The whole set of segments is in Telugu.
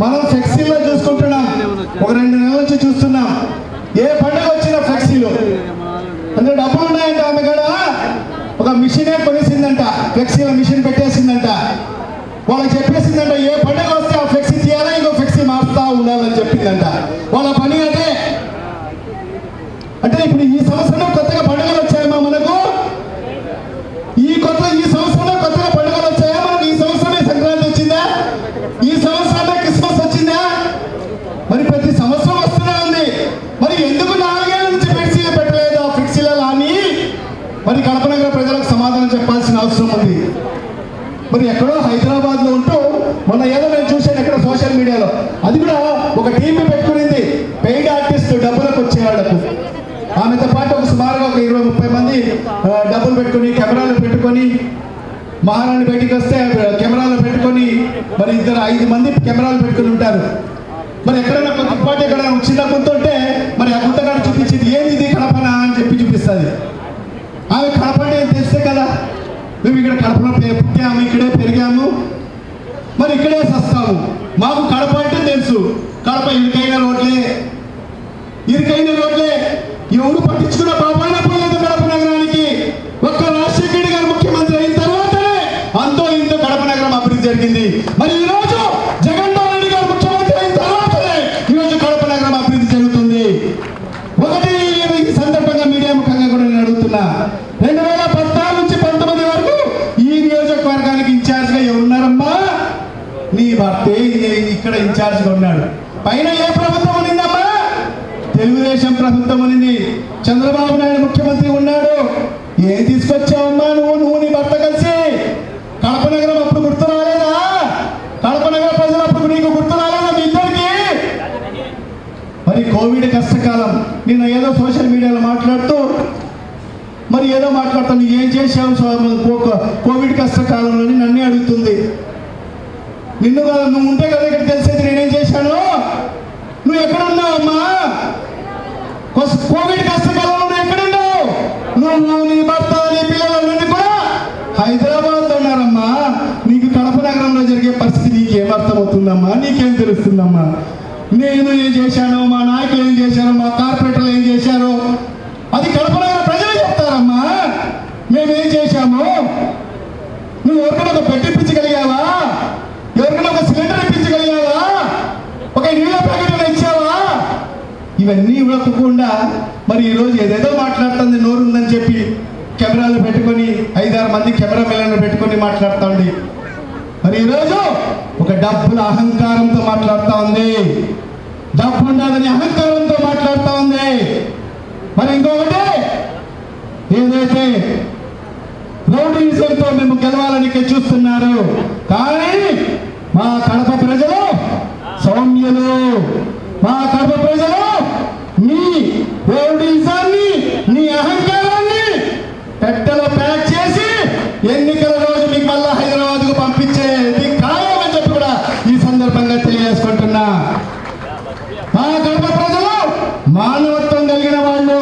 మనం ఫ్లెక్సీలో చూసుకుంటున్నాం. ఒక రెండు నెలల నుంచి చూస్తున్నాం. ఏ పండుగ వచ్చినా ఫ్లెక్సీలు? అంటే డబ్బులు ఉన్నాయంట ఆమె కూడా ఒక మిషనే కొనిసిందంట. ఫ్లెక్సీల మిషన్ పెట్టేసిందంట. వాళ్ళకి చెప్పేసిందంట ఏ పండుగ వస్తే ఆ ఫ్లెక్సీ తీయాలా ఇంకో ఫ్లెక్సీ మారుతా ఉండాలని చెప్పిందంట. వాళ్ళ పని అదే. అంటే ఇప్పుడు ఈ సంవత్సరం కొత్తగా పండుగలు వచ్చాయి మనకు ఈ కొత్త ఈ సంవత్సరంలో కొత్తగా పండుగలు వచ్చాయా మనకు ఈ సంవత్సరమే సంక్రాంతి వచ్చిందా ఈ సంవత్సరమే క్రిస్మస్ వచ్చిందా మరి ప్రతి సంవత్సరం వస్తూనే ఉంది మరి ఎందుకు నాలుగేళ్ళ నుంచి ఫ్లెక్సీలు పెట్టలేదు ఆ ఫ్లెక్సీలలో అని మరి కడప నగర ప్రజలకు సమాధానం చెప్పాల్సిన అవసరం ఉంది మరి ఎక్కడో హైదరాబాద్లో ఉంటూ మొన్న ఏదో నేను చూశాను ఎక్కడ సోషల్ మీడియాలో. అది కూడా ఒక టీవీ పెట్టుకునింది. పెయిడ్ ఆర్టిస్ట్ డబ్బులకు వచ్చేవాళ్ళకు ఆమెతో పాటు ఒక సుమారుగా ఒక ఇరవై ముప్పై మంది డబ్బులు పెట్టుకొని కెమెరాలు పెట్టుకొని మహారాణి బయటికి వస్తే కెమెరాలు పెట్టుకొని మరి ఇద్దరు ఐదు మంది కెమెరాలు పెట్టుకుని ఉంటారు. మరి ఎక్కడైనా కొద్ది ఎక్కడ చిన్న గుంత ఉంటే మరి ఆ గుంతగాడు చూపించింది ఏది ఇది కడపనా? అని చెప్పి చూపిస్తుంది. ఆమె కడప ఏం తెలిస్తే కదా? మేము ఇక్కడ కడపలో పుట్టాము ఇక్కడే పెరిగాము. మరి ఇక్కడే సస్తాము. మాకు కడప అంటే తెలుసు. కడప ఇరుకైన రోడ్లే. ఇరుకైన రోడ్లే. ఎవరు పట్టించుకున్న పాపాన పోలేదు కడప నగరానికి. ఒక్క రాజశేఖర్ గారు ముఖ్యమంత్రి అయిన తర్వాతనే అంతో ఇంతో కడప నగరం అభివృద్ధి జరిగింది. మరి ఈ రోజు జగన్మోహన్ రెడ్డి గారు ముఖ్యమంత్రి అయిన తర్వాతనే ఈ రోజు కడప నగరం అభివృద్ధి జరుగుతుంది ఒకటి ఈ సందర్భంగా మీడియా ముఖంగా కూడా నేను అడుగుతున్నా రెండు వేల పద్నాలుగు నుంచి పంతొమ్మిది వరకు ఈ నియోజకవర్గానికి ఇన్ఛార్జ్గా ఎవరున్నారమ్మా నీ భర్తే ఇన్ఛార్జ్గా ఉన్నాడు. పైన ఏ ప్రభుత్వం ఉన్నిందమ్మా తెలుగుదేశం ప్రభుత్వం ఉన్నింది. చంద్రబాబు నాయుడు ముఖ్యమంత్రి ఉన్నాడు. ఏం తీసుకొచ్చావమ్మా నువ్వు? నువ్వు నీ భర్త కలిసి. కడప నగరం అప్పుడు గుర్తు రాలేదా? కడప నగర ప్రజలు అప్పుడు నీకు గుర్తు రాలేదా మీ ఇద్దరికి? మరి కోవిడ్ కష్టకాలం. నేను ఏదో సోషల్ మీడియాలో మాట్లాడుతూ మరి ఏదో మాట్లాడుతాను ఏం చేశావు సో- కో- కోవిడ్ కష్టకాలంలోని నన్నే అడుగుతుంది. నిన్ను కదా నువ్వు ఉంటే కదా ఇక్కడ తెలిసేది. నువ్వు ఎక్కడున్నావు అమ్మా? కోవిడ్ కష్టకాలంలో నువ్వు ఎక్కడున్నావు? నువ్వు నీ భర్త నీ పిల్లలన్నీ కూడా హైదరాబాద్ ఉన్నారమ్మా. నీకు కడప నగరంలో జరిగే పరిస్థితి నీకేం అర్థమవుతుందమ్మా. నీకేం తెలుస్తుందమ్మా? నేను ఏం చేశాను మా నాయకులు ఏం చేశారు మా కార్పొరేటర్లు ఏం చేశారు అది కడప నగర ప్రజలు చెప్తారమ్మా. మేమేం చేశాము? నువ్వు ఎవరికైనా ఒక పెట్టిప్పించగలిగావా ఎవరికైనా ఒక సిలిండర్ ఇప్పించగలిగావా? ఒక నీళ్ళ ప్యాకెట్ ఇవన్నీ ఇవ్వకుండా మరి ఈరోజు ఏదేదో మాట్లాడుతుంది నోరు ఉందని చెప్పి కెమెరాలు పెట్టుకొని ఐదారు మంది కెమెరా పిల్లలను పెట్టుకొని మాట్లాడుతూ ఉంది. మరి ఈరోజు ఒక డబ్బుల అహంకారంతో మాట్లాడుతూ ఉంది. డబ్బు ఉండాలని అహంకారంతో మాట్లాడుతూ ఉంది. మరి ఇంకొకటి ఏదైతే రౌడీజంతో మేము గెలవాలని చూస్తున్నారు కానీ మా కడప ప్రజలు సౌమ్యులు. మా కడప ప్రజలు మీ రౌడీజాన్ని నీ అహంకారాన్ని పెట్టెలో ప్యాక్ చేసి ఎన్నికల రోజు మీకు మళ్ళా హైదరాబాద్కు పంపించేది ఖాయమని చెప్పి కూడా ఈ సందర్భంగా తెలియజేసుకుంటున్నా మా కడప ప్రజలు మానవత్వం కలిగిన వాళ్ళు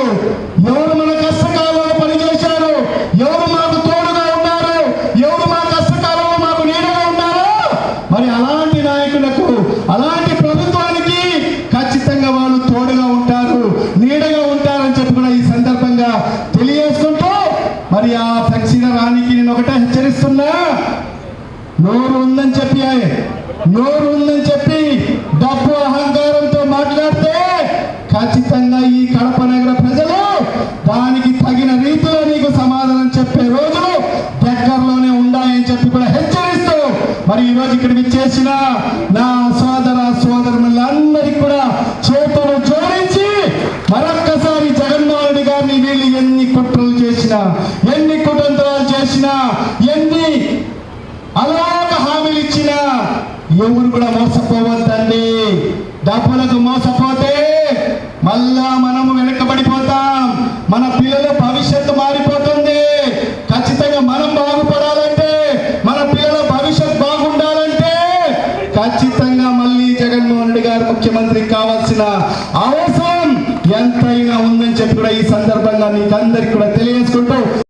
ఎవరు మన కష్టకాలంలో పనిచేశారు ఎవరు మాకు తోడుగా ఉన్నారు ఎవరు మా కష్టకాలంలో మాకు నీడగా ఉన్నారు మరి అలాంటి నాయకులకు అలాంటి ప్రభుత్వానికి ఖచ్చితంగా వాళ్ళు తోడుగా ఉంటారు నీడగా ఉంటారని చెప్పి కూడా ఈ సందర్భంగా తెలియజేసుకుంటూ మరి ఆ ఫ్లెక్సీల రానికి నేను ఒకటే హెచ్చరిస్తున్నా నోరు ఉందని చెప్పి నోరు ఉందని చెప్పి డబ్బు అహంకారంతో మాట్లాడితే ఖచ్చితంగా ఈ కడప నగర ప్రజలు దానికి తగిన రీతిలో నీకు సమాధానం చెప్పే రోజులు దగ్గరలోనే ఉన్నాయని చెప్పి కూడా హెచ్చరిస్తూ మరి ఈ రోజు ఇక్కడికి చేసిన నా సోదర సోదరులందరికీ కూడా చేతులు జోడించి మరొక్కసారి జగన్మోహన్ గారిని వీళ్ళు ఎన్ని కుట్రలు చేసినా ఎన్ని కుతంత్రాలు చేసినా ఎన్ని అలాగ హామీలు ఇచ్చిన ఎవరు కూడా మోసపోవద్దండి. డబ్బులకు మోసపోతే మళ్ళా మనము వెనకబడిపోతాం. మన పిల్లల భవిష్యత్తు మారిపోతుంది. ఖచ్చితంగా మనం బాగుపడాలంటే మన పిల్లల భవిష్యత్ బాగుండాలంటే ఖచ్చితంగా మళ్ళీ జగన్మోహన్ రెడ్డి గారు ముఖ్యమంత్రి కావాల్సిన అవసరం ఎంతైనా ఉందని చెప్పి కూడా ఈ సందర్భంగా మీకు అందరికి కూడా తెలియజేసుకుంటూ